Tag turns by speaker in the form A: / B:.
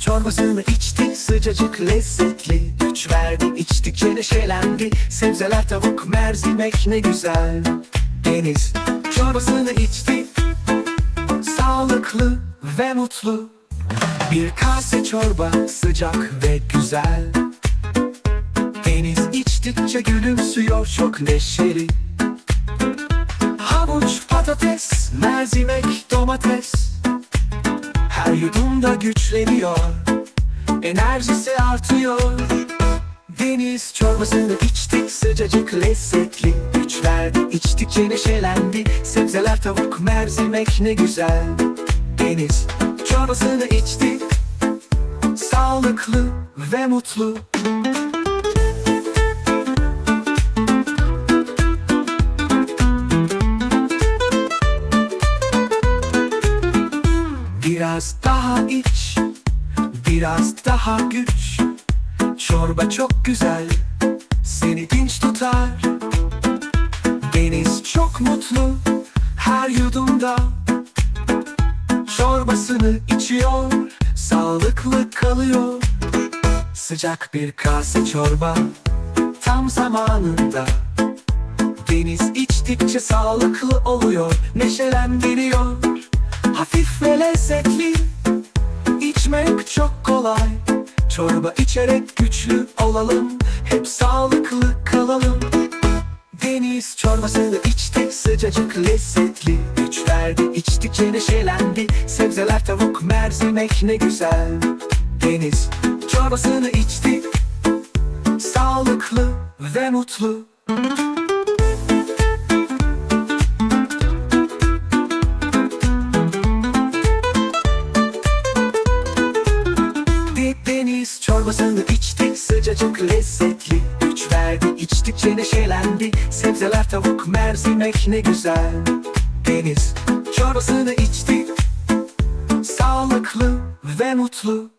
A: çorbasını içti sıcacık lezzetli. Güç verdi içtikçe neşelendi. Sebzeler tavuk mercimek ne güzel. Deniz çorbasını içti. Sağlıklı ve mutlu. Bir kase çorba sıcak ve güzel. Deniz içtikçe gülümsüyor çok neşeli. Havuç, patates, mercimek, domates Her yudumda güçleniyor. Enerjisi artıyor. Deniz çorbasını içtik. Sıcacık lezzetli Güç verdi içtikçe neşelendi. Sebzeler tavuk mercimek ne güzel. Deniz çorbasını içtik. Sağlıklı ve mutlu. Biraz daha iç. Biraz daha güç. Çorba çok güzel. Seni dinç tutar. Deniz çok mutlu Her yudumda. Çorbasını içiyor Sağlıklı kalıyor. Sıcak bir kase çorba Tam zamanında. Deniz içtikçe sağlıklı oluyor Neşelendiriyor. Hafif ve lezzetli İçmek çok kolay. Çorba içerek güçlü olalım. Hep sağlıklı kalalım. Deniz çorbasını içtik sıcacık lezzetli. Güç verdi içtikçe neşelendi. Sebzeler tavuk mercimek ne güzel. Deniz çorbasını içtik Sağlıklı ve mutlu sıcacık lezzetli Güç verdi içtikçe neşelendi. Sebzeler tavuk mercimek ne güzel. Deniz çorbasını içtik Sağlıklı ve mutlu